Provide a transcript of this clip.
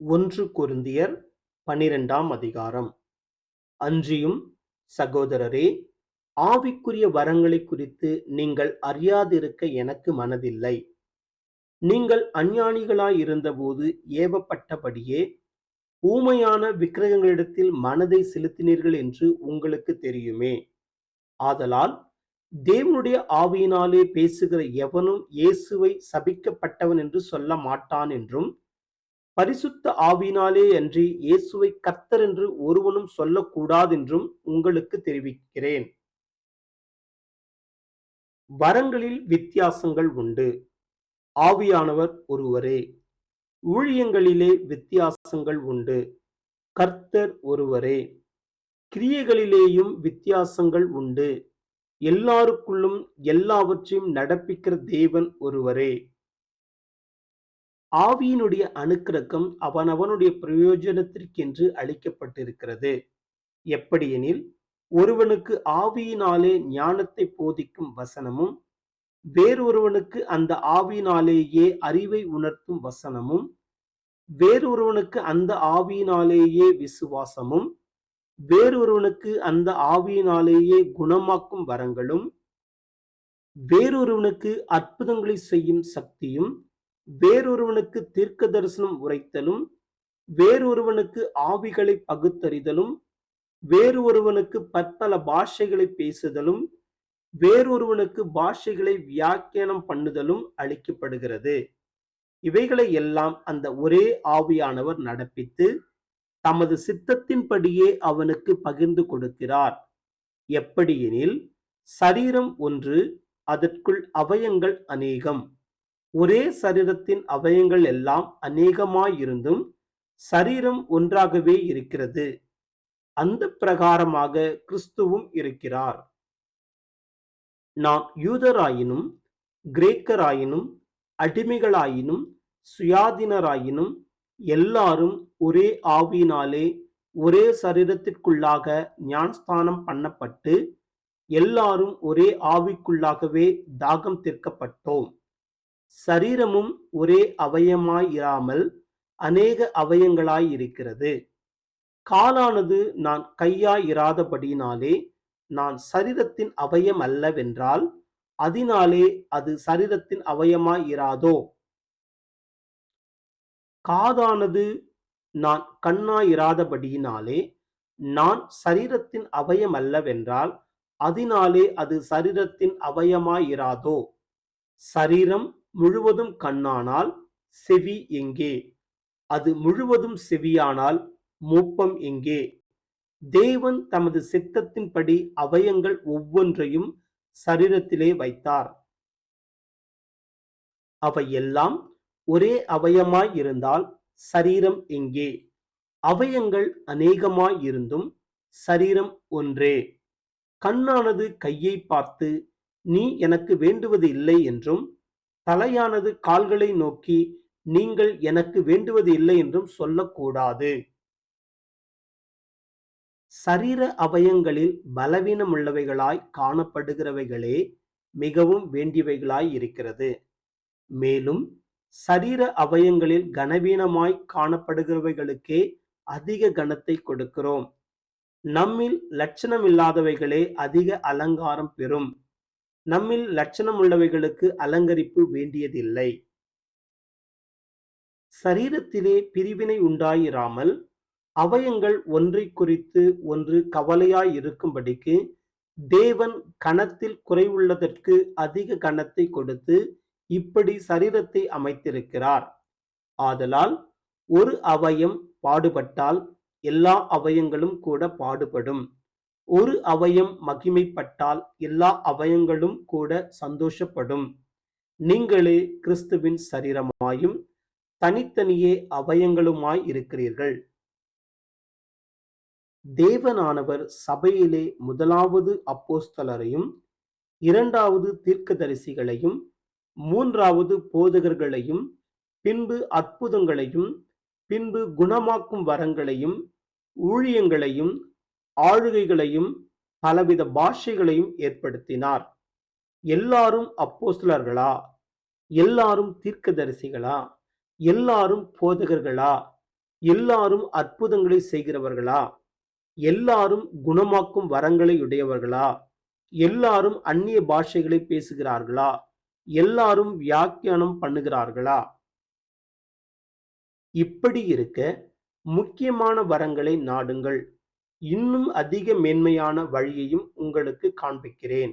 ஒன்று கொருந்தியர் பனிரெண்டாம் அதிகாரம். அன்றியும் சகோதரரே ஆவிக்குரிய வரங்களைக் குறித்து நீங்கள் அறியாதிருக்க எனக்கு மனதில்லை. நீங்கள் அஞ்ஞானிகளாயிருந்தபோது ஏவப்பட்டபடியே ஊமையான விக்கிரகங்களிடத்தில் மனதை செலுத்தினீர்கள் என்று உங்களுக்கு தெரியுமே. ஆதலால் தேவனுடைய ஆவியினாலே பேசுகிற எவனும் இயேசுவை சபிக்கப்பட்டவன் என்று சொல்ல மாட்டான் என்றும் பரிசுத்த ஆவியினாலே அன்றி இயேசுவை கர்த்தர் என்று ஒருவனும் சொல்லக்கூடாதென்றும் உங்களுக்கு தெரிவிக்கிறேன். வரங்களில் வித்தியாசங்கள் உண்டு. ஆவியானவர் ஒருவரே. ஊழியங்களிலே வித்தியாசங்கள் உண்டு. கர்த்தர் ஒருவரே. கிரியைகளிலேயும் வித்தியாசங்கள் உண்டு. எல்லாருக்குள்ளும் எல்லாவற்றையும் நடப்பிக்கிற தேவன் ஒருவரே. ஆவியினுடைய அணுக்கிறக்கம் அவனவனுடைய பிரயோஜனத்திற்கென்று அளிக்கப்பட்டிருக்கிறது. எப்படியெனில் ஒருவனுக்கு ஆவியினாலே ஞானத்தை போதிக்கும் வசனமும் வேறொருவனுக்கு அந்த ஆவியினாலேயே அறிவை உணர்த்தும் வசனமும் வேறொருவனுக்கு அந்த ஆவியினாலேயே விசுவாசமும் வேறொருவனுக்கு அந்த ஆவியினாலேயே குணமாக்கும் வரங்களும் வேறொருவனுக்கு அற்புதங்களை செய்யும் சக்தியும் வேறொருவனுக்கு தீர்க்க தரிசனம் உரைத்தலும் வேறொருவனுக்கு ஆவிகளை பகுத்தறிதலும் வேறு ஒருவனுக்கு பற்பல பாஷைகளை பேசுதலும் வேறொருவனுக்கு பாஷைகளை வியாக்கியானம் பண்ணுதலும் அளிக்கப்படுகிறது. இவைகளை எல்லாம் அந்த ஒரே ஆவியானவர் நடப்பித்து தமது சித்தத்தின்படியே அவனுக்கு பகிர்ந்து கொடுக்கிறார். எப்படியெனில் சரீரம் ஒன்று அதற்குள் அவயங்கள் அநேகம். ஒரே சரீரத்தின் அவயங்கள் எல்லாம் அநேகமாயிருந்தும் சரீரம் ஒன்றாகவே இருக்கிறது. அந்த பிரகாரமாக கிறிஸ்துவும் இருக்கிறார். நாம் யூதராயினும் கிரேக்கராயினும் அடிமைகளாயினும் சுயாதீனராயினும் எல்லாரும் ஒரே ஆவியினாலே ஒரே சரீரத்திற்குள்ளாக ஞானஸ்தானம் பண்ணப்பட்டு எல்லாரும் ஒரே ஆவிக்குள்ளாகவே தாகம் தீர்க்கப்பட்டோம். சரீரமும் ஒரே அவயமாயிராமல் அநேக அவயங்களாயிருக்கிறது. காலானது நான் கையாயிராதபடியினாலே நான் சரீரத்தின் அவயம் அல்லவென்றால் அதனாலே அது சரீரத்தின் அவயமாயிராதோ? காதானது நான் கண்ணாயிராதபடியினாலே நான் சரீரத்தின் அவயம் அல்லவென்றால் அதனாலே அது சரீரத்தின் அவயமாயிராதோ? சரீரம் முழுவதும் கண்ணானால் செவி எங்கே? அது முழுவதும் செவியானால் மூப்பம் எங்கே? தேவன் தமது சித்தத்தின்படி அவயங்கள் ஒவ்வொன்றையும் சரீரத்திலே வைத்தார். அவை எல்லாம் ஒரே அவயமாய் இருந்தால் சரீரம் எங்கே? அவயங்கள் அநேகமாய் இருந்தும் சரீரம் ஒன்றே. கண்ணானது கையை பார்த்து நீ எனக்கு வேண்டுவது இல்லை என்றும் தலையானது கால்களை நோக்கி நீங்கள் எனக்கு வேண்டுவது இல்லை என்றும் சொல்லக்கூடாது. சரீர அவயங்களில் பலவீனமுள்ளவைகளாய் காணப்படுகிறவைகளே மிகவும் வேண்டியவைகளாய் இருக்கிறது. மேலும் சரீர அவயங்களில் கனவீனமாய் காணப்படுகிறவைகளுக்கே அதிக கனத்தை கொடுக்கிறோம். நம்மில் லட்சணம் இல்லாதவைகளே அதிக அலங்காரம் பெறும். நம்மில் லட்சணம் உள்ளவைகளுக்கு அலங்கரிப்பு வேண்டியதில்லை. சரீரத்திலே பிரிவினை உண்டாயிராமல் அவயங்கள் ஒன்றை குறித்து ஒன்று கவலையாய் இருக்கும்படிக்கு தேவன் கணத்தில் குறைவுள்ளதற்கு அதிக கணத்தை கொடுத்து இப்படி சரீரத்தை அமைத்திருக்கிறார். ஆதலால் ஒரு அவயம் பாடுபட்டால் எல்லா அவயங்களும் கூட பாடுபடும். ஒரு அவயம் மகிமைப்பட்டால் எல்லா அவயங்களும் கூட சந்தோஷப்படும். நீங்களே கிறிஸ்துவின் சரீரமாயும் தனித்தனியே அவயங்களுமாய் இருக்கிறீர்கள். தேவனானவர் சபையிலே முதலாவது அப்போஸ்தலரையும் இரண்டாவது தீர்க்கதரிசிகளையும் மூன்றாவது போதகர்களையும் பின்பு அற்புதங்களையும் பின்பு குணமாக்கும் வரங்களையும் ஊழியங்களையும் ஆளுகைகளையும் பலவித பாஷைகளையும் ஏற்படுத்தினார். எல்லாரும் அப்போஸ்தலர்களா? எல்லாரும் தீர்க்கதரிசிகளா? எல்லாரும் போதகர்களா? எல்லாரும் அற்புதங்களை செய்கிறவர்களா? எல்லாரும் குணமாக்கும் வரங்களை உடையவர்களா? எல்லாரும் அந்நிய பாஷைகளை பேசுகிறார்களா? எல்லாரும் வியாக்கியானம் பண்ணுகிறார்களா? இப்படி இருக்க முக்கியமான வரங்களை நாடுங்கள். இன்னும் அதிக மேன்மையான வழியையும் உங்களுக்கு காண்பிக்கிறேன்.